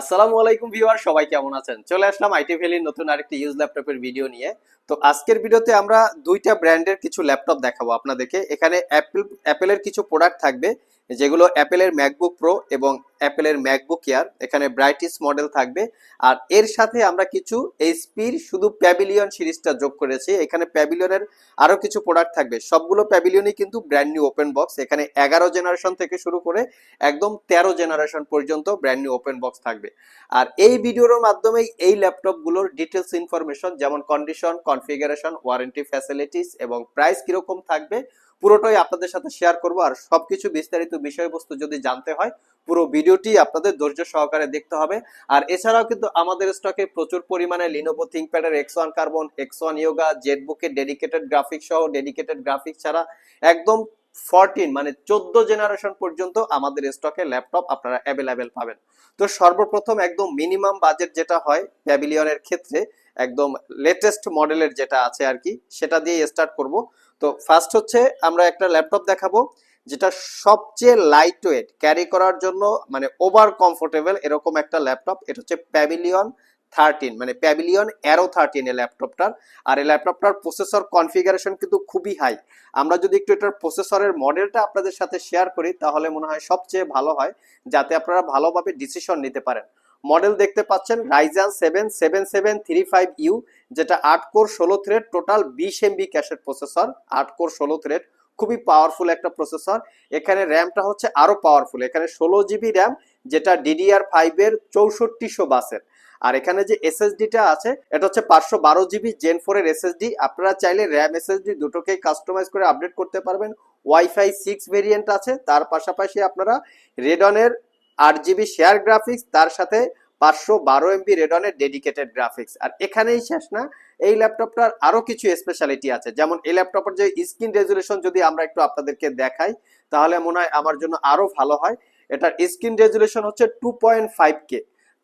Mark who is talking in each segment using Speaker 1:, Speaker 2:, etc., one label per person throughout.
Speaker 1: আসসালামু আলাইকুম ভিউয়ার, সবাই কেমন আছেন? চলে আসলাম আইটি ভ্যালির নতুন আরেকটি ইউজ ল্যাপটপের ভিডিও নিয়ে। তো আজকের ভিডিওতে আমরা দুইটা ব্র্যান্ডের কিছু ল্যাপটপ দেখাবো আপনাদেরকে। এখানে অ্যাপেল অ্যাপেলের কিছু প্রোডাক্ট থাকবে। যেগুলো অ্যাপেলের ম্যাকবুক প্রো এবং অ্যাপেলের ম্যাকবুক এয়ার, এখানে ব্রাইটিস মডেল থাকবে। আর এর সাথে আমরা কিছু এইচপির শুধু প্যাভিলিয়ন সিরিজটা যোগ করেছি। এখানে প্যাভিলিয়নের আরও কিছু প্রোডাক্ট থাকবে। সবগুলো প্যাভিলিয়নই কিন্তু ব্র্যান্ড নিউ ওপেন বক্স এখানে এগারো জেনারেশন থেকে শুরু করে একদম তেরো জেনারেশন পর্যন্ত ব্র্যান্ড নিউ ওপেন বক্স থাকবে। আর এই ভিডিওর মাধ্যমেই এই ল্যাপটপগুলোর ডিটেলস ইনফরমেশন যেমন কন্ডিশন কনফিগারেশন ওয়ারেন্টি ফ্যাসিলিটিস এবং প্রাইস কীরকম থাকবে পুরোটাই আপনাদের সাথে শেয়ার করব আর সবকিছু বিস্তারিত বিষয়বস্তু যদি জানতে হয়, পুরো ভিডিওটি আপনাদের ধৈর্য সহকারে দেখতে হবে। আর এছাড়াও কিন্তু আমাদের স্টকে প্রচুর পরিমাণে Lenovo থিঙ্কপ্যাডের X one carbon X one Yoga জেটবুকের dedicated graphic সহ ডেডিকেটেড গ্রাফিক ছাড়া একদম ফরটিন মানে চোদ্দ জেনারেশন পর্যন্ত আমাদের স্টকে ল্যাপটপ আপনারা অ্যাভেলেবেল পাবেন। তো সর্বপ্রথম একদম মিনিমাম বাজেট যেটা হয় প্যাভিলিয়নের ক্ষেত্রে, একদম লেটেস্ট মডেলের যেটা আছে আর কি, সেটা দিয়ে স্টার্ট করব। তো ফার্স্ট হচ্ছে আমরা একটা ল্যাপটপ দেখাবো, যেটা সবচেয়ে লাইট ওয়েট ক্যারি করার জন্য মানে ওভার কমফোর্টেবল এরকম একটা ল্যাপটপ এটা হচ্ছে প্যাভিলিয়ন থার্টিন মানে প্যাভিলিয়ন অ্যারো থার্টিন এই ল্যাপটপটার আর এই ল্যাপটপটার প্রসেসর কনফিগারেশন কিন্তু খুবই হাই আমরা যদি একটু এটার প্রসেসরের মডেলটা আপনাদের সাথে শেয়ার করি, তাহলে মনে হয় সবচেয়ে ভালো হয়, যাতে আপনারা ভালোভাবে ডিসিশন নিতে পারেন। মডেল দেখতে পাচ্ছেন Ryzen seven seven seven three five U যেটা আট কোর ষোলো থ্রেড টোটাল বিশ এমবি ক্যাশের প্রসেসর আট কোর ষোলো থ্রেড খুবই পাওয়ারফুল একটা প্রসেসর এখানে র্যামটা হচ্ছে আরও পাওয়ারফুল এখানে ষোলো জিবি র্যাম যেটা ডিডিআর ফাইভ এর চৌষট্টিশো বাসের। আর এখানে যে এসএসডিটা আছে, এটা হচ্ছে পাঁচশো বারো জিবি জেন ফোর এর এসএসডি আপনারা চাইলে র্যাম এসএসডি দুটোকেই কাস্টমাইজ করে আপডেট করতে পারবেন। ওয়াইফাই সিক্স ভেরিয়েন্ট আছে, তার পাশাপাশি আপনারা রেডনের আট জিবি শেয়ার গ্রাফিক্স তার সাথে পাঁচশো বারো এমবি রেডনের ডেডিকেটেড গ্রাফিক্স আর এখানেই শেষ না, এই ল্যাপটপটার আরও কিছু স্পেশালিটি আছে। যেমন এই ল্যাপটপের যে স্ক্রিন রেজুলেশন যদি আমরা একটু আপনাদেরকে দেখাই, তাহলে মনে হয় আমার জন্য আরও ভালো হয়। এটার স্ক্রিন রেজুলেশন হচ্ছে two point five K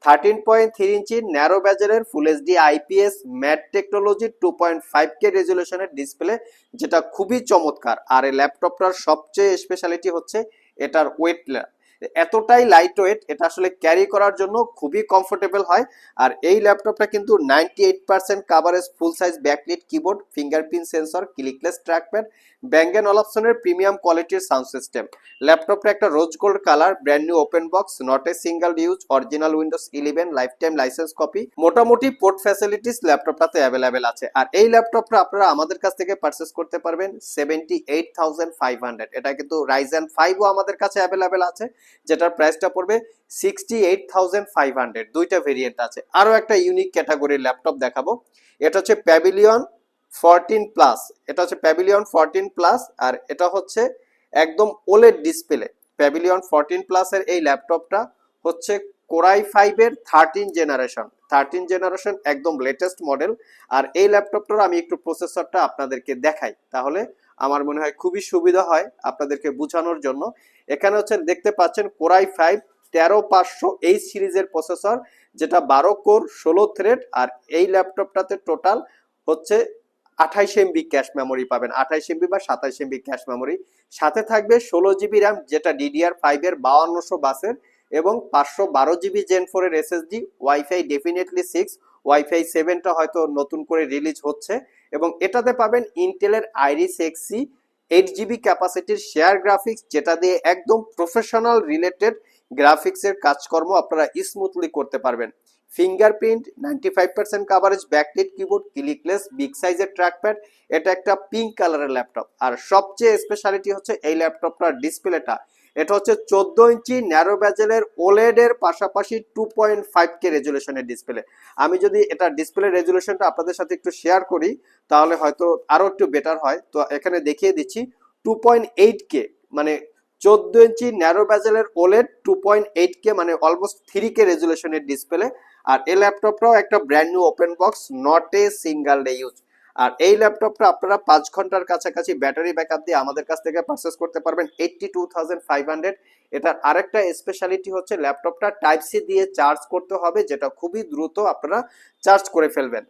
Speaker 1: thirteen point three inch narrow ব্যাজারের full HD IPS matte technology two point five K রেজুলেশনের display যেটা খুবই চমৎকার। আর এই ল্যাপটপটার সবচেয়ে স্পেশালিটি হচ্ছে এটার ওয়েট এতটাই লাইট ওয়েট এটা আসলে ক্যারি করার জন্য খুবই কমফোর্টেবল হয়। আর এই ল্যাপটপটা কিন্তু ninety eight percent coverage full size backlit keyboard fingerprint sensor clickless trackpad Bang and অলাপসনের premium কোয়ালিটির সাউন্ড সিস্টেম ল্যাপটপটা একটা rose gold colour brand new open box not a single use original Windows eleven life time licence copy মোটামুটি port facilities ল্যাপটপটাতে available আছে। আর এই ল্যাপটপটা আপনারা আমাদের কাছ থেকে পারচেস করতে পারবেন seventy eight thousand five hundred এটা কিন্তু রাইজেন ফাইভও আমাদের কাছে অ্যাভেলেবেল আছে। যেটার প্রাইসটা পড়বে sixty eight thousand five hundred দুইটা ভেরিয়েন্ট আছে। আরও একটা ইউনিক ক্যাটাগরির ল্যাপটপ দেখাবো। এটা হচ্ছে প্যাভিলিয়ন ফরটিন প্লাস এটা হচ্ছে প্যাভিলিয়ন ফরটিন প্লাস আর এটা হচ্ছে একদম ওলেড ডিসপ্লে প্যাভিলিয়ন ফরটিন প্লাসের এই ল্যাপটপটা হচ্ছে কোরাই ফাইভের থার্টিন জেনারেশন থার্টিন জেনারেশন একদম লেটেস্ট মডেল আর এই ল্যাপটপটার আমি একটু প্রসেসরটা আপনাদেরকে দেখাই, তাহলে আমার মনে হয় খুবই সুবিধা হয় আপনাদেরকে বোঝানোর জন্য। এখানে হচ্ছে দেখতে পাচ্ছেন কোরাই ফাইভ তেরো পাঁচশো এই সিরিজের প্রসেসর যেটা বারো কোর, ষোলো থ্রেড আর এই ল্যাপটপটাতে টোটাল হচ্ছে আঠাইশ এমবি ক্যাশ মেমোরি পাবেন। আঠাইশ এমবি বা সাতাইশ এমবি ক্যাশ মেমোরি সাথে থাকবে ষোলো জিবি র্যাম যেটা ডিডিআর ফাইভের বাউান্নশো বাসের এবং পাঁচশো বারো জিবি জেন ফোর এর SSD WiFi definitely six WiFi সেভেনটা হয়তো নতুন করে রিলিজ হচ্ছে এবং এটাতে পাবেন ইন্টেলের আইরিস এক্সি এইট জিবি ক্যাপাসিটির শেয়ার গ্রাফিক্স যেটা দিয়ে একদম প্রফেশনাল রিলেটেড গ্রাফিক্সের কাজকর্ম আপনারা স্মুথলি করতে পারবেন। Fingerprint ninety five percent coverage backlit keyboard clickless big সাইজের ট্র্যাকপ্যাড এটা একটা পিঙ্ক কালারের ল্যাপটপ আর সবচেয়ে স্পেশালিটি হচ্ছে এই ল্যাপটপটার ডিসপ্লেটা এটা হচ্ছে চোদ্দ ইঞ্চি ন্যারো ব্যাজেলের ওলেড এর পাশাপাশি টু পয়েন্ট ফাইভ কে রেজুলেশনের ডিসপ্লে আমি যদি এটা ডিসপ্লে রেজুলেশনটা আপনাদের সাথে একটু শেয়ার করি, তাহলে হয়তো আরও একটু বেটার হয়। তো এখানে দেখিয়ে দিচ্ছি টু পয়েন্ট এইট কে মানে চোদ্দ ইঞ্চি narrow ব্যাজেলের OLED two point eight K মানে অলমোস্ট থ্রি কে রেজুলেশনের ডিসপ্লে আর এই ল্যাপটপটাও একটা brand new open box not a single day use আর এই ল্যাপটপটা আপনারা পাঁচ ঘণ্টার কাছাকাছি ব্যাটারি ব্যাকআপ দিয়ে আমাদের কাছ থেকে পারচেস করতে পারবেন eighty two thousand five hundred এটার আরেকটা স্পেশালিটি হচ্ছে ল্যাপটপটা টাইপ সি দিয়ে চার্জ করতে হবে, যেটা খুবই দ্রুত আপনারা চার্জ করে ফেলবেন।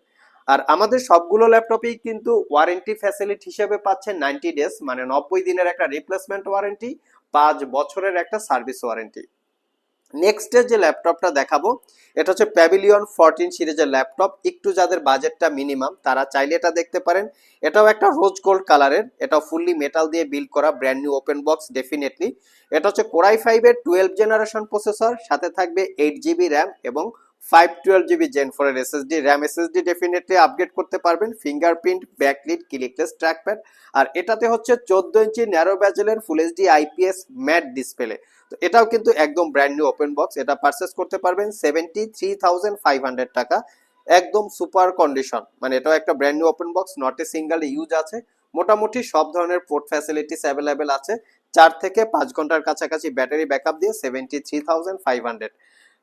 Speaker 1: আর আমাদের সবগুলো ল্যাপটপেই কিন্তু ওয়ারেন্টি ফ্যাসিলিটি হিসেবে পাচ্ছেন নাইনটি ডেজ মানে নব্বই দিনের একটা রিপ্লেসমেন্ট ওয়ারেন্টি পাঁচ বছরের একটা সার্ভিস ওয়ারেন্টি নেক্সট যে ল্যাপটপটা দেখাবো, এটা হচ্ছে প্যাভিলিয়ন ফোরটিন সিরিজের ল্যাপটপ একটু যাদের বাজেটটা মিনিমাম তারা চাইলে এটা দেখতে পারেন। এটাও একটা রোজ গোল্ড কালারের এটাও ফুললি মেটাল দিয়ে বিল্ড করা brand new open box definitely এটা হচ্ছে কোরাই ফাইভের টুয়েলভ জেনারেশন প্রসেসর সাথে থাকবে এইট জিবি র্যাম এবং ফাইভ টুয়েলভ জিবি জেন ফোরের SSD RAM SSD definitely upgrade করতে পারবেন ফিঙ্গারপ্রিন্ট ব্যাকলিট ক্লিকলেস ট্র্যাকপ্যাড আর এটাতে হচ্ছে চোদ্দ ইঞ্চি narrow ব্যাজেলের full HD IPS matte display তো এটাও কিন্তু একদম ব্র্যান্ড নিউ ওপেন বক্স এটা পারচেস করতে পারবেন seventy three thousand five hundred টাকা, একদম সুপার কন্ডিশন মানে এটাও একটা brand new open box not a single use আছে। মোটামুটি সব ধরনের পোর্ট ফ্যাসিলিটিস অ্যাভেলেবেল আছে, চার থেকে পাঁচ ঘণ্টার কাছাকাছি ব্যাটারি ব্যাকআপ দিয়ে seventy three thousand five hundred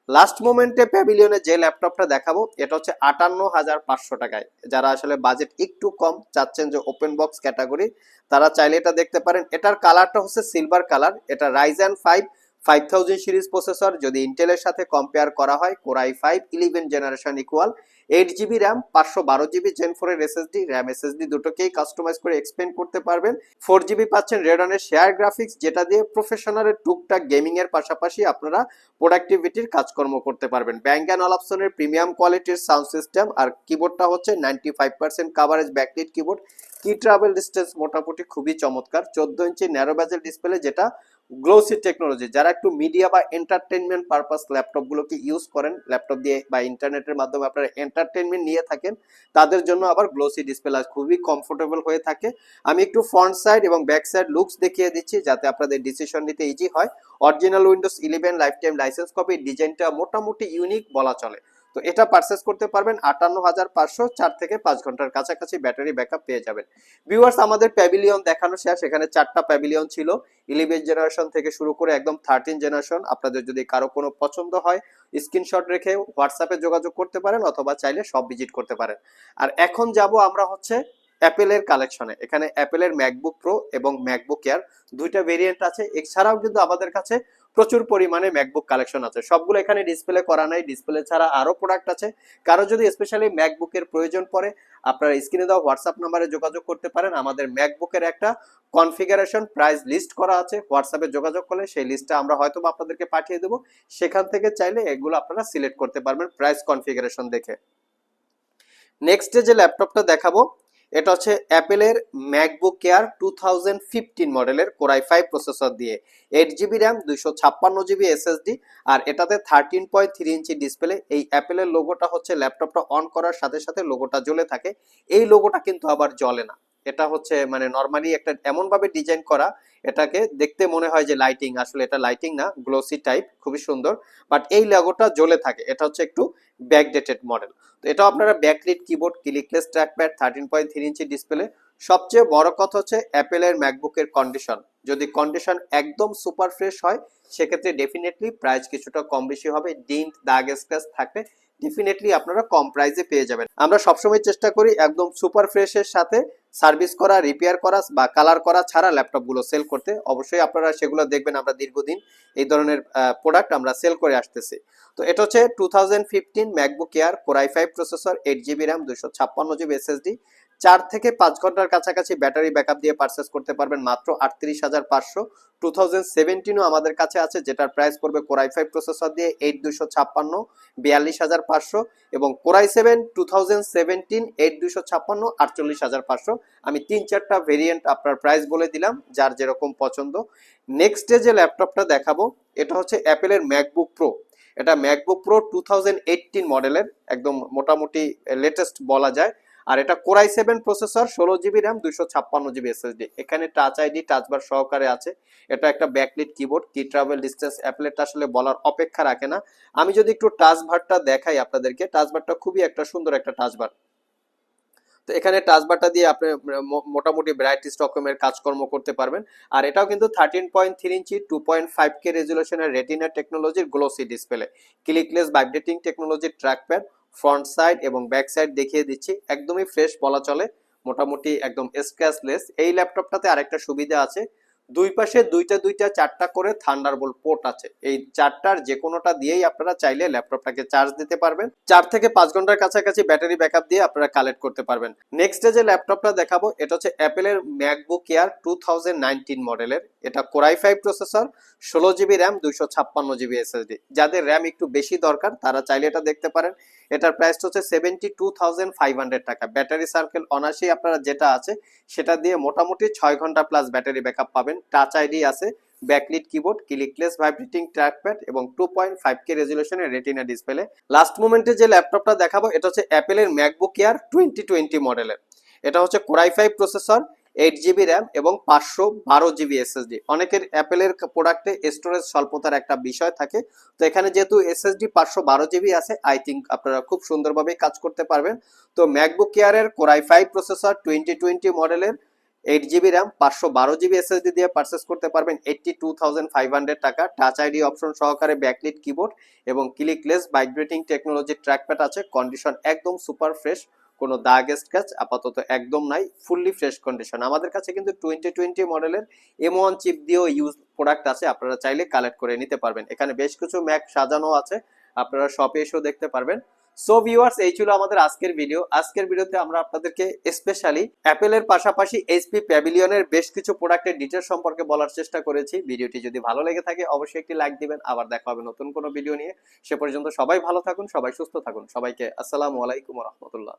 Speaker 1: last মোমেন্টে প্যাভিলিয়নে যে ল্যাপটপটা দেখাবো, এটা হচ্ছে আটান্ন হাজার পাঁচশো টাকায়। যারা আসলে বাজেট একটু কম চাচ্ছেন যে ওপেন বক্স ক্যাটাগরি তারা চাইলে এটা দেখতে পারেন। এটার কালারটা হচ্ছে সিলভার কালার এটা Ryzen five five thousand series processor, যদি ইন্টেলের সাথে কম্পেয়ার করা হয় Core i five eleven generation equal eight GB RAM পাঁচশো বারো জিবি জেন ফোরের এসএসডি র্যাম এসএসডি দুটোকেই কাস্টমাইজ করে এক্সপেন্ড করতে পারবেন। ফোর জিবি পাচ্ছেন রেডনের শেয়ার গ্রাফিক্স যেটা দিয়ে প্রফেশনালের টুকটাক গেমিং এর পাশাপাশি আপনারা প্রোডাক্টিভিটির কাজকর্ম করতে পারবেন। ব্যাঙ্ক অ্যান্ড অলাপসনের প্রিমিয়াম কোয়ালিটির সাউন্ড সিস্টেম আর কিবোর্ডটা হচ্ছে ninety five percent coverage backlit keyboard key travel distance মোটামুটি খুবই চমৎকার। চোদ্দ ইঞ্চি ন্যারো ব্যাজেল ডিসপ্লে যেটা গ্লোসি টেকনোলজি যারা একটু মিডিয়া বা এন্টারটেনমেন্ট পারপাস ল্যাপটপগুলোকে ইউজ করেন ল্যাপটপ দিয়ে বা ইন্টারনেটের মাধ্যমে আপনারা এন্টারটেনমেন্ট নিয়ে থাকেন, তাদের জন্য আবার গ্লোসি ডিসপ্লে খুবই কমফোর্টেবল হয়ে থাকে। আমি একটু ফ্রন্ট সাইড এবং ব্যাক সাইড লুকস দেখিয়ে দিচ্ছি যাতে আপনাদের ডিসিশন নিতে ইজি হয়। Original Windows eleven lifetime licence copy ডিজাইনটা মোটামুটি ইউনিক বলা চলে। তো এটা পারচেস করতে পারবেন আটান্ন হাজার পাঁচশো চার থেকে পাঁচ ঘণ্টার কাছাকাছি ব্যাটারি ব্যাকআপ পেয়ে যাবেন। ভিউয়ার্স আমাদের প্যাভিলিয়ন দেখানো শেষ। এখানে চারটা প্যাভিলিয়ন ছিল। ইলেভেন জেনারেশন থেকে শুরু করে একদম থার্টিন জেনারেশন আপনাদের যদি কারও কোনো পছন্দ হয় স্ক্রিনশট রেখে হোয়াটসঅ্যাপে যোগাযোগ করতে পারেন অথবা চাইলে সব ভিজিট করতে পারেন। আর এখন যাব আমরা হচ্ছে অ্যাপেলের কালেকশনে এখানে অ্যাপেলের ম্যাকবুক প্রো এবং ম্যাকবুক এয়ার দুইটা ভেরিয়েন্ট আছে। এছাড়াও কিন্তু আমাদের কাছে প্রচুর পরিমাণে ম্যাকবুক কালেকশন আছে। সবগুলো এখানে ডিসপ্লে করা নাই। ডিসপ্লে ছাড়া আরও প্রোডাক্ট আছে। কারও যদি স্পেশালি ম্যাকবুকের প্রয়োজন পড়ে, আপনারা স্ক্রিনে দেওয়া হোয়াটসঅ্যাপ নাম্বারে যোগাযোগ করতে পারেন। আমাদের ম্যাকবুকের একটা কনফিগারেশন প্রাইস লিস্ট করা আছে। হোয়াটসঅ্যাপে যোগাযোগ করলে সেই লিস্টটা আমরা হয়তো আপনাদেরকে পাঠিয়ে দেবো। সেখান থেকে চাইলে এগুলো আপনারা সিলেক্ট করতে পারবেন প্রাইস কনফিগারেশন দেখে। নেক্সট যে ল্যাপটপটা দেখাবো এটা হচ্ছে অ্যাপেলের MacBook Air two thousand fifteen মডেলের কোরাই ফাইভ প্রসেসর দিয়ে। এইট জিবি র্যাম দুইশো ছাপ্পান্ন জিবি এসএসডি আর এটাতে thirteen point three inch display এই অ্যাপেলের লোগোটা হচ্ছে ল্যাপটপটা অন করার সাথে সাথে লোগোটা জ্বলে থাকে। এই লোগোটা কিন্তু আবার জ্বলে না। এটা হচ্ছে মানে নর্মালি একটা এমন ভাবে ডিজাইন করা, এটাকে দেখতে মনে হয় যে লাইটিং আসলে এটা লাইটিং না গ্লোসি টাইপ খুবই সুন্দর। বাট এই লোগোটা জ্বলে থাকে, এটা হচ্ছে একটু ব্যাকডেটেড মডেল তো এটাও আপনারা backlit keyboard clickless trackpad thirteen point three ইঞ্চি ডিসপ্লে সবচেয়ে বড় কথা হচ্ছে অ্যাপেলের ম্যাকবুকের কন্ডিশন যদি কন্ডিশন একদম সুপার ফ্রেশ হয়, সেক্ষেত্রে ডেফিনেটলি প্রাইস কিছুটা কম বেশি হবে। ডিন্ট দাগ স্ক্র্যাচ থাকলে ডেফিনেটলি আপনারা কম প্রাইসে পেয়ে যাবেন। আমরা সবসময় চেষ্টা করি একদম সুপার ফ্রেশের সাথে সার্ভিস করা রিপেয়ার করা বা কালার করা ছাড়া ল্যাপটপগুলো সেল করতে। অবশ্যই আপনারা সেগুলো দেখবেন আমরা দীর্ঘদিন এই ধরনের প্রোডাক্ট আমরা সেল করে আসতেছি। তো এটা হচ্ছে two thousand fifteen MacBook Air Core i five processor eight GB RAM দুশো ছাপ্পান্ন জিবি এসএসডি চার থেকে পাঁচ ঘণ্টার কাছাকাছি ব্যাটারি ব্যাকআপ দিয়ে পারচেস করতে পারবেন মাত্র আটত্রিশ হাজার পাঁচশো। টু থাউজেন্ড সেভেন্টিনও আমাদের কাছে আছে, যেটার প্রাইস পড়বে কোরাই ফাইভ প্রসেসর দিয়ে এইট দুশো ছাপ্পান্ন বিয়াল্লিশ হাজার পাঁচশো এবং Core i seven two thousand seventeen eight দুশো ছাপ্পান্ন আটচল্লিশ হাজার পাঁচশো। আমি তিন চারটা ভেরিয়েন্ট আপনার প্রাইস বলে দিলাম, যার যেরকম পছন্দ। নেক্সট ডে যে ল্যাপটপটা দেখাবো, এটা হচ্ছে অ্যাপেলের ম্যাকবুক প্রো এটা ম্যাকবুক প্রো টু থাউজেন্ড মডেলের একদম মোটামুটি লেটেস্ট বলা যায়। আর এটা কোরাই সেভেন প্রসেসর, ষোলো জিবি র্যাম, দুইশো ছাপ্পান্ন জিবি এসএসডি। এখানে টাচ আইডি টাচবার সহকারে আছে। এটা একটা backlit keyboard key travel distance applet আসলে বলার অপেক্ষা রাখে না। আমি যদি একটু টাচ বারটা দেখাই আপনাদেরকে টাচ বারটা খুবই একটা সুন্দর একটা টাচ বার তো এখানে টাচবারটা দিয়ে আপনি মোটামুটি ভ্যারাইটিস রকমের কাজকর্ম করতে পারবেন। আর এটাও কিন্তু thirteen point three inch two point five K রেজুলেশনের Retina টেকনোলজির গ্লোসি ডিসপ্লে ক্লিকলেস ভাইব্রেটিং টেকনোলজির ট্র্যাকপ্যাড ফ্রন্ট সাইড এবং ব্যাক সাইড দেখিয়ে দিচ্ছি। একদমই ফ্রেশ বলা চলে, মোটামুটি একদম স্ক্র্যাচলেস এই ল্যাপটপটাতে আরেকটা সুবিধা আছে, দুই পাশে দুইটা দুইটা চারটা করে থান্ডার থান্ডারবোল্ট পোর্ট আছে। এই চারটার যে কোনোটা দিয়েই আপনারা চাইলে ল্যাপটপটাকে চার্জ দিতে পারবেন। চার থেকে পাঁচ ঘণ্টার কাছাকাছি ব্যাটারি ব্যাকআপ দিয়ে আপনারা কালেক্ট করতে পারবেন। নেক্সট যে ল্যাপটপটা দেখাবো, এটা হচ্ছে অ্যাপেলের ম্যাকবুক এয়ার টু মডেলের এটা কোরাই ফাইভ প্রসেসর ষোলো জিবি র্যাম দুইশো ছাপ্পান্ন জিবি এসএসডি যাদের র্যাম একটু বেশি দরকার, তারা চাইলে এটা দেখতে পারেন। এটার প্রাইস হচ্ছে seventy two thousand five hundred টাকা। ব্যাটারি সার্কেল অনাসি আপনারা যেটা আছে, সেটা দিয়ে মোটামুটি ছয় ঘণ্টা প্লাস ব্যাটারি ব্যাকআপ পাবেন। টাচ আইডি আছে backlit keyboard clickless vibrating trackpad এবং টু পয়েন্ট ফাইভ কে রেজুলেশনের রেটিনা ডিসপ্লে লাস্ট মোমেন্টে যে ল্যাপটপটা দেখাবো, এটা হচ্ছে অ্যাপেলের ম্যাকবুক এয়ার টোয়েন্টি টোয়েন্টি মডেলের এটা হচ্ছে Core i five processor eight GB RAM এবং পাঁচশো বারো জিবি এসএসডি অনেকের অ্যাপেলের প্রোডাক্টে স্টোরেজ স্বল্পতার একটা বিষয় থাকে। তো এখানে যেহেতু এসএসডি পাঁচশো বারো জিবি আছে আই থিঙ্ক আপনারা খুব সুন্দরভাবে কাজ করতে পারবেন। তো MacBook এয়ারের core i five processor twenty twenty মডেলের এইট জিবি র্যাম পাঁচশো বারো জিবি এসএসডি দিয়ে পারচেস করতে পারবেন eighty two thousand five hundred টাকা। টাচ আইডি অপশন সহকারে ব্যাকলিট কিবোর্ড এবং ক্লিকলেস ভাইব্রেটিং টেকনোলজি ট্র্যাকপ্যাড আছে। কন্ডিশন একদম সুপার ফ্রেশ কোনো দাগ স্ক্র্যাচ আপাতত একদম নাই ফুললি ফ্রেশ কন্ডিশন আমাদের কাছে কিন্তু টোয়েন্টি টোয়েন্টি মডেলের এম ওয়ান চিপ দিয়েও ইউজ প্রোডাক্ট আছে, আপনারা চাইলে কালেক্ট করে নিতে পারবেন। এখানে বেশ কিছু ম্যাক সাজানো আছে, আপনারা শপে এসেও দেখতে পারবেন। সো ভিউয়ার্স এই ছিল আমাদের আজকের ভিডিও আজকের ভিডিওতে আমরা আপনাদেরকে স্পেশালি অ্যাপেলের পাশাপাশি এইচপি প্যাভিলিয়নের বেশ কিছু প্রোডাক্টের ডিটেল সম্পর্কে বলার চেষ্টা করেছি। ভিডিওটি যদি ভালো লেগে থাকে, অবশ্যই একটি লাইক দিবেন। আবার দেখা হবে নতুন কোনো ভিডিও নিয়ে। সে পর্যন্ত সবাই ভালো থাকুন, সবাই সুস্থ থাকুন। সবাইকে আসসালামু আলাইকুম রহমতুল্লাহ।